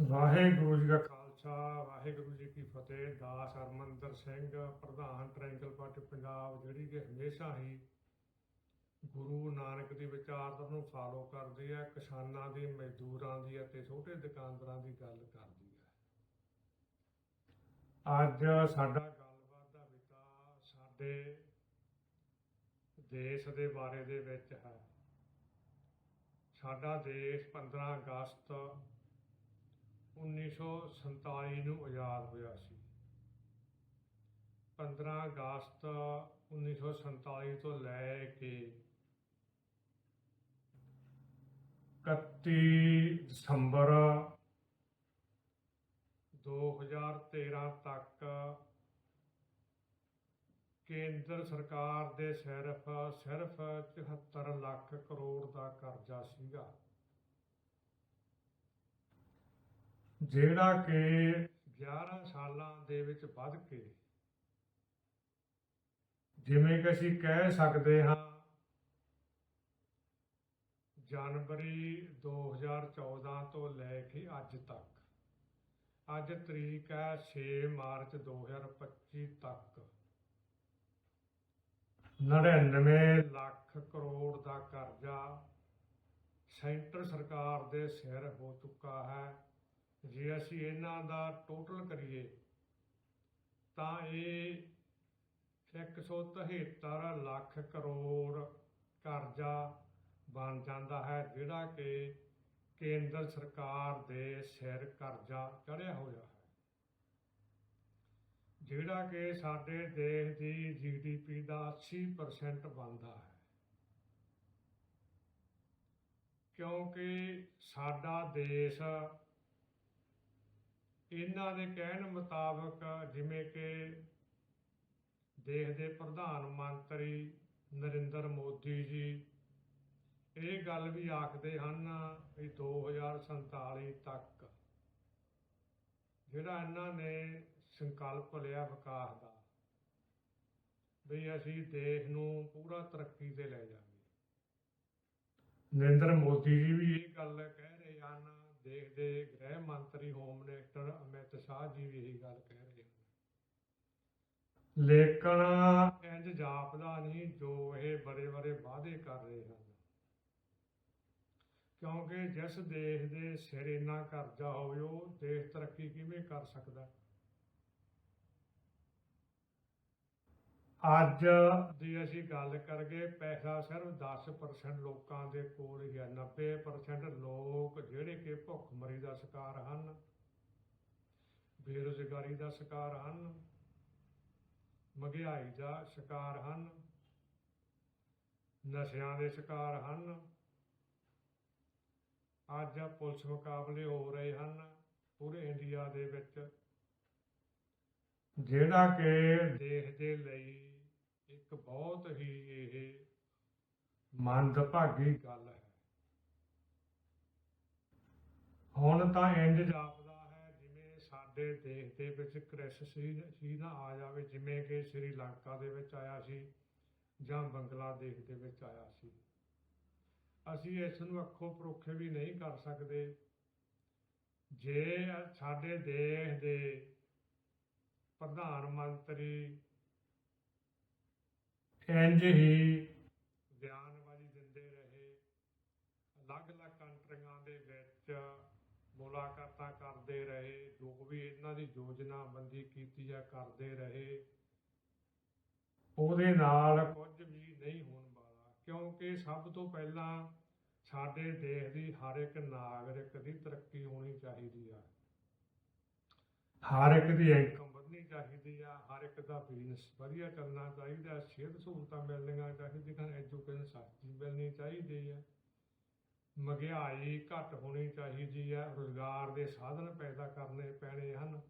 ਵਾਹਿਗੁਰੂ ਜੀ ਕਾ ਖਾਲਸਾ, ਵਾਹਿਗੁਰੂ ਜੀ ਕੀ ਫਤਿਹ। ਦਾਸ ਹਰਮੰਦਰ ਸਿੰਘ, ਪ੍ਰਧਾਨ triangle party Punjab, ਜਿਹੜੀ ਕਿ ਹਮੇਸ਼ਾ ਹੀ ਗੁਰੂ ਨਾਨਕ ਦੀ ਵਿਚਾਰਧਾਰਾ ਨੂੰ ਫਾਲੋ ਕਰਦੀ ਹੈ, ਕਿਸਾਨਾਂ ਦੀ, ਮਜ਼ਦੂਰਾਂ ਦੀ ਅਤੇ ਛੋਟੇ ਦੁਕਾਨਦਾਰਾਂ ਦੀ ਗੱਲ ਕਰਦੀ ਹੈ। ਅੱਜ ਸਾਡਾ ਗੱਲਬਾਤ ਦਾ ਵਿਤਾ ਸਾਡੇ ਦੇਸ਼ ਦੇ ਬਾਰੇ ਦੇ ਵਿੱਚ ਹੈ। ਸਾਡਾ ਦੇਸ਼ 15 ਅਗਸਤ 1947 ਨੂੰ ਆਜ਼ਾਦ ਹੋਇਆ ਸੀ। 15 ਅਗਸਤ 1947 ਤੋਂ ਲੈ ਕੇ 31 ਦਸੰਬਰ 2013 ਤੱਕ ਕੇਂਦਰ ਸਰਕਾਰ ਦੇ ਸਿਰਫ ਸਿਰਫ 74 ਲੱਖ ਕਰੋੜ ਦਾ ਕਰਜ਼ਾ ਸੀਗਾ। ਜਿਹੜਾ ਕਿ 11 ਸਾਲਾਂ ਦੇ ਵਿੱਚ ਵੱਧ ਕੇ, ਜਿਵੇਂ ਕਿ ਅਸੀਂ ਕਹਿ ਸਕਦੇ ਹਾਂ, ਜਨਵਰੀ 2014 ਤੋਂ ਲੈ ਕੇ ਅੱਜ ਤੱਕ, ਅੱਜ ਤਰੀਕ ਹੈ 6 ਮਾਰਚ 2025 ਤੱਕ 99 ਲੱਖ ਕਰੋੜ ਦਾ ਕਰਜ਼ਾ ਸੈਂਟਰ ਸਰਕਾਰ ਦੇ ਸਿਰ ਹੋ ਚੁੱਕਾ ਹੈ। ਜੇ ਅਸੀਂ ਇਹਨਾਂ ਦਾ ਟੋਟਲ ਕਰੀਏ, ਤਾਂ ਇਹ 173 ਲੱਖ ਕਰੋੜ ਕਰਜ਼ਾ ਬਣ ਜਾਂਦਾ ਹੈ, ਜਿਹੜਾ ਕਿ ਕੇਂਦਰ ਸਰਕਾਰ ਦੇ ਸਿਰ ਕਰਜ਼ਾ ਚੜਿਆ ਹੋਇਆ ਹੈ। ਜਿਹੜਾ ਕਿ ਸਾਡੇ ਦੇਸ਼ ਦੀ ਜੀਡੀਪੀ ਦਾ 80% ਬਣਦਾ ਹੈ। ਕਿਉਂਕਿ ਸਾਡਾ ਦੇਸ਼ ਇਹਨਾਂ ਦੇ ਕਹਿਣ ਮੁਤਾਬਕ ਜਿਵੇਂ ਕਿ ਦੇਸ਼ ਦੇ ਪ੍ਰਧਾਨ ਮੰਤਰੀ ਨਰਿੰਦਰ ਮੋਦੀ ਜੀ ਇਹ ਗੱਲ ਵੀ ਆਖਦੇ ਹਨ ਵੀ 2047 ਤੱਕ ਜਿਹੜਾ ਇਹਨਾਂ ਨੇ ਸੰਕਲਪ ਲਿਆ ਵਿਕਾਸ ਦਾ, ਵੀ ਅਸੀਂ ਦੇਸ਼ ਨੂੰ ਪੂਰਾ ਤਰੱਕੀ ਤੇ ਲੈ ਜਾਵਾਂਗੇ। ਨਰਿੰਦਰ ਮੋਦੀ ਜੀ ਵੀ ਇਹ ਅਮਿਤ ਜੀ ਵੀ ਇਹ ਗੱਲ ਕਹਿ ਰਹੇ ਲੇਕਿਨ ਇੰਜ ਜਾਪਦਾ ਨਹੀਂ ਜੋ ਇਹ ਬੜੇ ਬੜੇ ਵਾਅਦੇ ਕਰ ਰਹੇ ਹਨ। ਕਿਉਂਕਿ ਜਿਸ ਦੇਸ਼ ਦੇ ਸਿਰ ਇੰਨਾ ਕਰਜ਼ਾ ਹੋਵੇ, ਉਹ ਦੇਸ਼ ਤਰੱਕੀ ਕਿਵੇਂ ਕਰ ਸਕਦਾ ਅੱਜ ਦੀ ਅਸੀਂ ਗੱਲ ਕਰਗੇ ਪੈਸਾ ਸਿਰਫ 10% ਲੋਕਾਂ ਦੇ ਕੋਲ ਹੀ ਹੈ 90% ਲੋਕ ਜਿਹੜੇ ਕਿ ਭੁੱਖਮਰੀ ਦਾ ਸ਼ਿਕਾਰ ਹਨ। ਬੇਰੁਜ਼ਗਾਰੀ ਦਾ ਸ਼ਿਕਾਰ ਹਨ, ਮਹਿੰਗਾਈ ਦਾ ਸ਼ਿਕਾਰ ਹਨ, ਨਸ਼ਿਆਂ ਦੇ ਸ਼ਿਕਾਰ ਹਨ। ਅੱਜ ਪੁਲਿਸ ਮੁਕਾਬਲੇ ਹੋ ਰਹੇ ਹਨ ਪੂਰੇ ਇੰਡੀਆ ਦੇ ਵਿੱਚ, ਜਿਹੜਾ ਕਿ ਦੇਸ਼ ਦੇ ਲਈ ਇੱਕ ਬਹੁਤ ਹੀ ਇਹ ਮੰਦਭਾਗੀ ਗੱਲ ਹੈ। ਹੁਣ ਤਾਂ ਇੰਜ ਜਾਪ ਸਾਡੇ ਦੇਸ਼ ਦੇ ਵਿੱਚ ਕ੍ਰਿਸ ਸੀ ਨਾ ਆ ਜਾਵੇ, ਜਿਵੇਂ ਕਿ ਸ੍ਰੀ ਲੰਕਾ ਦੇ ਵਿੱਚ ਆਇਆ ਸੀ ਜਾਂ ਬੰਗਲਾਦੇਸ਼ ਦੇ ਵਿੱਚ ਆਇਆ ਸੀ। ਅਸੀਂ ਇਸ ਨੂੰ ਅੱਖੋਂ ਪਰੋਖੇ ਵੀ ਨਹੀਂ ਕਰ ਸਕਦੇ। ਜੇ ਸਾਡੇ ਦੇਸ਼ ਦੇ ਪ੍ਰਧਾਨ ਮੰਤਰੀ ਇੰਜ ਹੀ ਬਿਆਨਬਾਜ਼ੀ ਦਿੰਦੇ ਰਹੇ, ਅਲੱਗ-ਅਲੱਗ ਕੰਟਰੀਆਂ ਦੇ ਵਿੱਚ ਮੁਲਾਕਾਤਾਂ ਕਰਦੇ ਰਹੇ, ਜੋ ਵੀ ਇਹਨਾਂ ਦੀ ਯੋਜਨਾਬੰਦੀ ਕੀਤੀ ਹੈ ਕਰਦੇ ਰਹੇ, ਉਹਦੇ ਨਾਲ ਕੁਝ ਵੀ ਨਹੀਂ ਹੋਣ ਵਾਲਾ। ਕਿਉਂਕਿ ਸਭ ਤੋਂ ਪਹਿਲਾਂ ਸਾਡੇ ਦੇਸ਼ ਦੀ ਹਰ ਇੱਕ ਨਾਗਰਿਕ ਦੀ ਤਰੱਕੀ ਹੋਣੀ ਚਾਹੀਦੀ ਆ। ਹਰ ਇੱਕ ਦੀ ਇਨਕਮ ਵਧਣੀ ਚਾਹੀਦੀ ਆ, ਹਰ ਇੱਕ ਦਾ ਬਿਜ਼ਨਸ ਵਧੀਆ ਚੱਲਣਾ ਚਾਹੀਦਾ, ਸਿਹਤ ਸਹੂਲਤਾਂ ਮਿਲਣੀਆਂ ਚਾਹੀਦੀਆਂ ਐਜੂਕੇਸ਼ਨ ਸਸਤੀ ਮਿਲਣੀ ਚਾਹੀਦੀ ਹੈ ਮਹਿੰਗਾਈ ਘੱਟ ਹੋਣੀ ਚਾਹੀਦੀ ਹੈ, ਰੋਜ਼ਗਾਰ ਦੇ ਸਾਧਨ ਪੈਦਾ ਕਰਨੇ ਪੈਣੇ ਹਨ।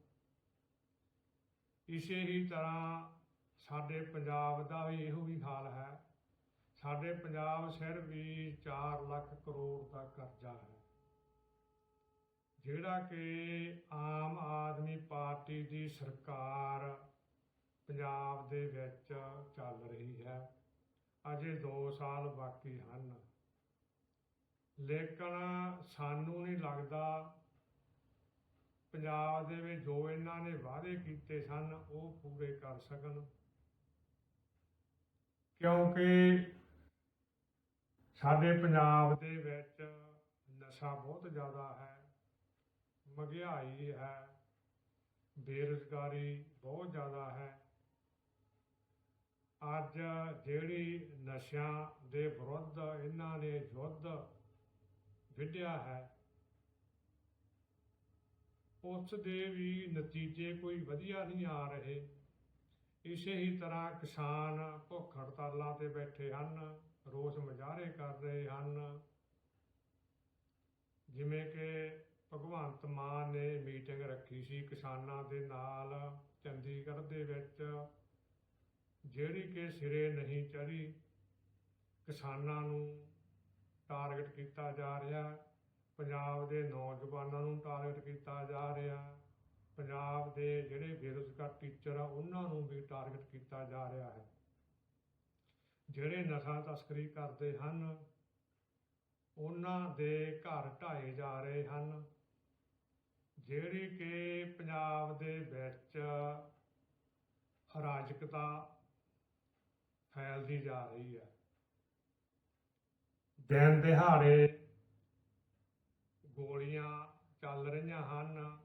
ਇਸੇ ਹੀ ਤਰ੍ਹਾਂ ਸਾਡੇ ਪੰਜਾਬ ਦਾ ਵੀ ਇਹੋ ਹੀ ਹਾਲ ਹੈ। ਸਾਡੇ ਪੰਜਾਬ ਸਿਰ ਵੀ 4 ਲੱਖ ਕਰੋੜ ਦਾ ਕਰਜ਼ਾ ਹੈ। ਜਿਹੜਾ ਕਿ ਆਮ ਆਦਮੀ ਪਾਰਟੀ ਦੀ ਸਰਕਾਰ ਪੰਜਾਬ ਦੇ ਵਿੱਚ ਚੱਲ ਰਹੀ ਹੈ। ਅਜੇ 2 ਸਾਲ ਬਾਕੀ ਹਨ। ਲੇਕਿਨ ਸਾਨੂੰ ਨਹੀਂ ਲੱਗਦਾ ਪੰਜਾਬ ਦੇ ਵਿੱਚ ਜੋ ਇਹਨਾਂ ਨੇ ਵਾਅਦੇ ਕੀਤੇ ਸਨ, ਉਹ ਪੂਰੇ ਕਰ ਸਕਣ। ਕਿਉਂਕਿ ਸਾਡੇ ਪੰਜਾਬ ਦੇ ਵਿੱਚ ਨਸ਼ਾ ਬਹੁਤ ਜ਼ਿਆਦਾ ਹੈ, ਮਹਿੰਗਾਈ ਹੈ, ਬੇਰੁਜ਼ਗਾਰੀ ਬਹੁਤ ਜ਼ਿਆਦਾ ਹੈ। ਅੱਜ ਜਿਹੜੀ ਨਸ਼ਿਆਂ ਦੇ ਵਿਰੁੱਧ ਇਹਨਾਂ ਨੇ ਯੁੱਧ ਵਿੱਢਿਆ ਹੈ। ਉਸ ਦੇ ਵੀ ਨਤੀਜੇ ਕੋਈ ਵਧੀਆ ਨਹੀਂ ਆ ਰਹੇ। ਇਸੇ ਹੀ ਤਰ੍ਹਾਂ ਕਿਸਾਨ ਭੁੱਖ ਹੜਤਾਲਾਂ ਤੇ ਬੈਠੇ ਹਨ, ਰੋਸ ਮੁਜ਼ਾਹਰੇ ਕਰ ਰਹੇ ਹਨ। ਜਿਵੇਂ ਕਿ ਭਗਵੰਤ ਮਾਨ ਨੇ ਮੀਟਿੰਗ ਰੱਖੀ ਸੀ ਕਿਸਾਨਾਂ ਦੇ ਨਾਲ ਚੰਡੀਗੜ੍ਹ ਦੇ ਵਿੱਚ। ਜਿਹੜੀ ਕਿ ਸਿਰੇ ਨਹੀਂ ਚੜੀ ਕਿਸਾਨਾਂ ਨੂੰ ਟਾਰਗੇਟ ਕੀਤਾ ਜਾ ਰਿਹਾ। ਪੰਜਾਬ ਦੇ ਨੌਜਵਾਨਾਂ ਨੂੰ ਟਾਰਗੇਟ ਕੀਤਾ ਜਾ ਰਿਹਾ। ਪੰਜਾਬ ਦੇ ਜਿਹੜੇ ਬੇਰੁਜ਼ਗਾਰ ਟੀਚਰ ਆ, ਉਹਨਾਂ ਨੂੰ ਵੀ ਟਾਰਗੇਟ ਕੀਤਾ ਜਾ ਰਿਹਾ ਹੈ। ਜਿਹੜੇ ਨਸ਼ਾ ਤਸਕਰੀ ਕਰਦੇ ਹਨ, ਉਹਨਾਂ ਦੇ ਘਰ ਢਾਏ ਜਾ ਰਹੇ ਹਨ। ਜਿਹੜੀ ਕਿ ਪੰਜਾਬ ਦੇ ਵਿੱਚ ਅਰਾਜਕਤਾ ਫੈਲਦੀ ਜਾ ਰਹੀ ਹੈ। ਦਿਨ ਦਿਹਾੜੇ ਗੋਲੀਆਂ ਚੱਲ ਰਹੀਆਂ ਹਨ।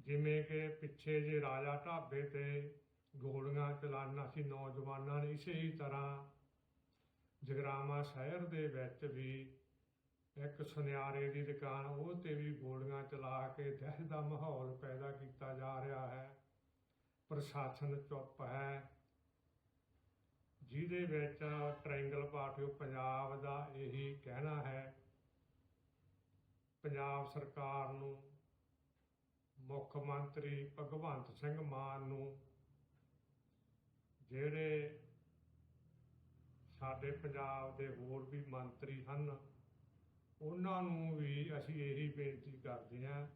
ਜਿਵੇਂ ਕਿ ਪਿੱਛੇ ਜੇ ਰਾਜਾ ਢਾਬੇ ਤੇ ਗੋਲੀਆਂ ਚਲਾਉਣਾ ਸੀ ਨੌਜਵਾਨਾਂ ਨੇ ਇਸੇ ਹੀ ਤਰ੍ਹਾਂ ਜਗਰਾਮਾ ਸ਼ਹਿਰ ਦੇ ਵਿੱਚ ਵੀ ਇੱਕ ਸੁਨਿਆਰੇ ਦੀ ਦੁਕਾਨ, ਉਹ ਤੇ ਵੀ ਗੋਲੀਆਂ ਚਲਾ ਕੇ ਦਹਿਸ਼ਤ ਦਾ ਮਾਹੌਲ ਪੈਦਾ ਕੀਤਾ ਜਾ ਰਿਹਾ ਹੈ। ਪ੍ਰਸ਼ਾਸਨ ਚੁੱਪ ਹੈ। ਜਿਹਦੇ ਵਿੱਚ ਟ੍ਰਾਇੰਗਲ ਪਾਰਟੀ ਪੰਜਾਬ ਦਾ ਇਹੀ ਕਹਿਣਾ ਹੈ। ਪੰਜਾਬ ਸਰਕਾਰ ਨੂੰ, ਮੁੱਖ ਮੰਤਰੀ ਭਗਵੰਤ ਸਿੰਘ ਮਾਨ ਨੂੰ, ਜਿਹੜੇ ਸਾਡੇ ਪੰਜਾਬ ਦੇ ਹੋਰ ਵੀ ਮੰਤਰੀ ਹਨ, ਉਹਨਾਂ ਨੂੰ ਵੀ ਅਸੀਂ ਇਹੀ ਬੇਨਤੀ ਕਰਦੇ ਹਾਂ,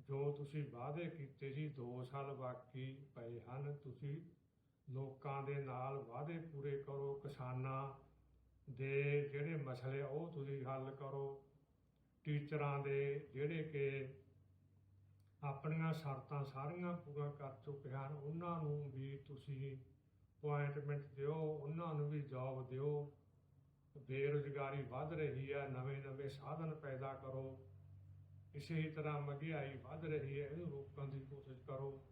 ਜੋ ਤੁਸੀਂ ਵਾਅਦੇ ਕੀਤੇ ਸੀ 2 ਸਾਲ ਬਾਕੀ ਪਏ ਹਨ, ਤੁਸੀਂ ਲੋਕਾਂ ਦੇ ਨਾਲ ਵਾਅਦੇ ਪੂਰੇ ਕਰੋ, ਕਿਸਾਨਾਂ ਦੇ ਜਿਹੜੇ ਮਸਲੇ ਉਹ ਤੁਸੀਂ ਹੱਲ ਕਰੋ। ਟੀਚਰਾਂ ਦੇ ਜਿਹੜੇ ਕਿ ਆਪਣੀਆਂ ਸ਼ਰਤਾਂ ਸਾਰੀਆਂ ਪੂਰਾ ਕਰ ਚੁੱਕੇ ਹਨ, ਉਹਨਾਂ ਨੂੰ ਵੀ ਤੁਸੀਂ ਅਪੁਆਇੰਟਮੈਂਟ ਦਿਓ, ਉਹਨਾਂ ਨੂੰ ਵੀ ਜੌਬ ਦਿਓ। ਬੇਰੁਜ਼ਗਾਰੀ ਵੱਧ ਰਹੀ ਹੈ, ਨਵੇਂ ਨਵੇਂ ਸਾਧਨ ਪੈਦਾ ਕਰੋ। ਇਸੇ ਤਰ੍ਹਾਂ ਮਹਿੰਗਾਈ ਵੱਧ ਰਹੀ ਹੈ, ਇਹਨੂੰ ਰੋਕਣ ਦੀ ਕੋਸ਼ਿਸ਼ ਕਰੋ।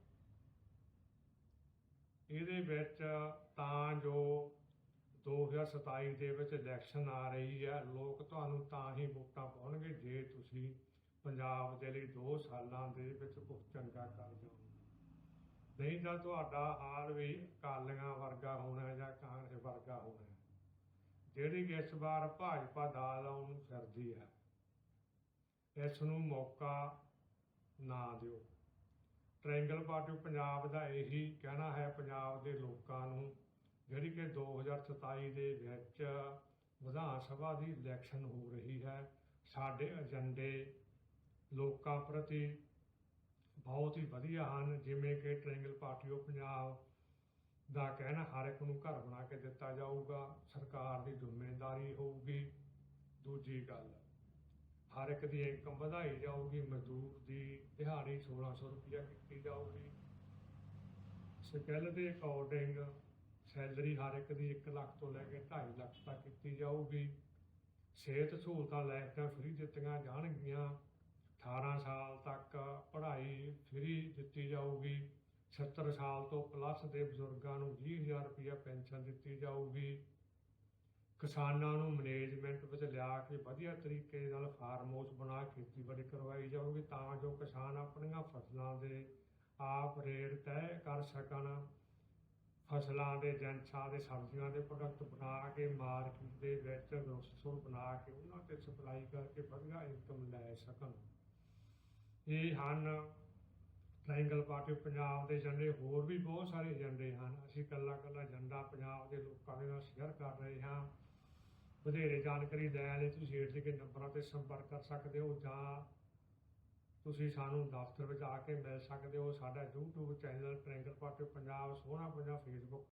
ਇਹਦੇ ਵਿੱਚ ਤਾਂ ਜੋ 2027 ਦੇ ਵਿੱਚ ਇਲੈਕਸ਼ਨ ਆ ਰਹੀ ਹੈ, ਲੋਕ ਤੁਹਾਨੂੰ ਤਾਂ ਹੀ ਵੋਟਾਂ ਪਾਉਣਗੇ ਜੇ ਤੁਸੀਂ ਪੰਜਾਬ ਦੇ ਲਈ 2 ਸਾਲਾਂ ਦੇ ਵਿੱਚ ਕੁਝ ਚੰਗਾ ਕਰ ਦਿਓ ਨਹੀਂ ਤਾਂ ਤੁਹਾਡਾ ਹਾਲ ਵੀ ਅਕਾਲੀਆਂ ਵਰਗਾ ਹੋਣਾ ਜਾਂ ਕਾਂਗਰਸ ਵਰਗਾ ਹੋਣਾ ਜਿਹੜੀ ਕਿ ਇਸ ਵਾਰ ਭਾਜਪਾ ਦਾਲ ਆਉਣ ਨੂੰ ਫਿਰਦੀ ਹੈ। ਇਸ ਨੂੰ ਮੌਕਾ ਨਾ ਦਿਓ। ਟ੍ਰਾਇੰਗਲ ਪਾਰਟੀ ਪੰਜਾਬ ਦਾ ਇਹੀ ਕਹਿਣਾ ਹੈ, ਪੰਜਾਬ ਦੇ ਲੋਕਾਂ ਨੂੰ, ਜਿਹੜੀ ਕਿ 2027 ਦੇ ਵਿੱਚ ਵਿਧਾਨ ਸਭਾ ਦੀ ਇਲੈਕਸ਼ਨ ਹੋ ਰਹੀ ਹੈ, ਸਾਡੇ ਏਜੰਡੇ ਲੋਕਾਂ ਪ੍ਰਤੀ ਬਹੁਤ ਹੀ ਵਧੀਆ ਹਨ, ਜਿਵੇਂ ਕਿ ਟ੍ਰਾਇੰਗਲ ਪਾਰਟੀ ਆਫ ਪੰਜਾਬ ਦਾ ਕਹਿਣਾ, ਹਰ ਇੱਕ ਨੂੰ ਘਰ ਬਣਾ ਕੇ ਦਿੱਤਾ ਜਾਊਗਾ, ਸਰਕਾਰ ਦੀ ਜ਼ਿੰਮੇਵਾਰੀ ਹੋਊਗੀ, ਦੂਜੀ ਗੱਲ ਹਰ ਇੱਕ ਦੀ ਇਨਕਮ ਵਧਾਈ ਜਾਊਗੀ, ਮਜ਼ਦੂਰ ਦੀ ਦਿਹਾੜੀ 1600 ਰੁਪਇਆ ਕੀਤੀ ਜਾਊਗੀ। ਸਕਿੱਲ ਦੇ ਅਕੋਰਡਿੰਗ ਸੈਲਰੀ ਹਰ ਇੱਕ ਦੀ 1 ਲੱਖ ਤੋਂ ਲੈ ਕੇ 2.5 ਲੱਖ ਤੱਕ ਕੀਤੀ ਜਾਊਗੀ। ਸਿਹਤ ਸਹੂਲਤਾਂ ਲਾਈਫਾਂ ਫ੍ਰੀ ਦਿੱਤੀਆਂ ਜਾਣਗੀਆਂ। 18 ਸਾਲ ਤੱਕ ਪੜ੍ਹਾਈ ਫ੍ਰੀ ਦਿੱਤੀ ਜਾਊਗੀ। 70 ਸਾਲ ਤੋਂ ਪਲੱਸ ਦੇ ਬਜ਼ੁਰਗਾਂ ਨੂੰ 20000 ਰੁਪਇਆ ਪੈਨਸ਼ਨ ਦਿੱਤੀ ਜਾਊਗੀ। ਕਿਸਾਨਾਂ ਨੂੰ ਮੈਨੇਜਮੈਂਟ ਵਿੱਚ ਲਿਆ ਕੇ ਵਧੀਆ ਤਰੀਕੇ ਨਾਲ ਫਾਰਮ ਹਾਊਸ ਬਣਾ ਕੇ ਖੇਤੀਬਾੜੀ ਕਰਵਾਈ ਜਾਊਗੀ ਤਾਂ ਜੋ ਕਿਸਾਨ ਆਪਣੀਆਂ ਫਸਲਾਂ ਦੇ ਆਪ ਰੇਟ ਤੈਅ ਕਰ ਸਕਣ। ਫਸਲਾਂ ਦੇ, ਜਨਸਾ ਦੇ, ਸਬਜ਼ੀਆਂ ਦੇ ਪ੍ਰੋਡਕਟ ਬਣਾ ਕੇ ਮਾਰਕੀਟ ਦੇ ਵਿੱਚ ਰੋਸਟਰ ਬਣਾ ਕੇ ਉਹਨਾਂ ਤੇ ਸਪਲਾਈ ਕਰਕੇ ਵਧੀਆ ਇਨਕਮ ਲੈ ਸਕਣ। ਇਹ ਹਨ ਟ੍ਰਾਇੰਗਲ ਪਾਰਟੀ ਪੰਜਾਬ ਦੇ ਏਜੰਡੇ ਹੋਰ ਵੀ ਬਹੁਤ ਸਾਰੇ ਏਜੰਡੇ ਹਨ। ਅਸੀਂ ਕੱਲਾ ਕੱਲਾ ਏਜੰਡਾ ਪੰਜਾਬ ਦੇ ਲੋਕਾਂ ਦੇ ਨਾਲ ਸ਼ੇਅਰ ਕਰ ਰਹੇ ਹਾਂ। ਵਧੇਰੇ ਜਾਣਕਾਰੀ ਲੈਣ ਲਈ ਤੁਸੀਂ ਹੇਠ ਲਿਖੇ ਨੰਬਰਾਂ ਤੇ ਸੰਪਰਕ ਕਰ ਸਕਦੇ ਹੋ ਜਾਂ ਤੁਸੀਂ ਸਾਨੂੰ ਦਫ਼ਤਰ ਵਿੱਚ ਆ ਕੇ ਮਿਲ ਸਕਦੇ ਹੋ ਸਾਡਾ YouTube channel triangle party Punjab, ਸੋਹਣਾ ਪੰਜਾਬ ਫੇਸਬੁੱਕ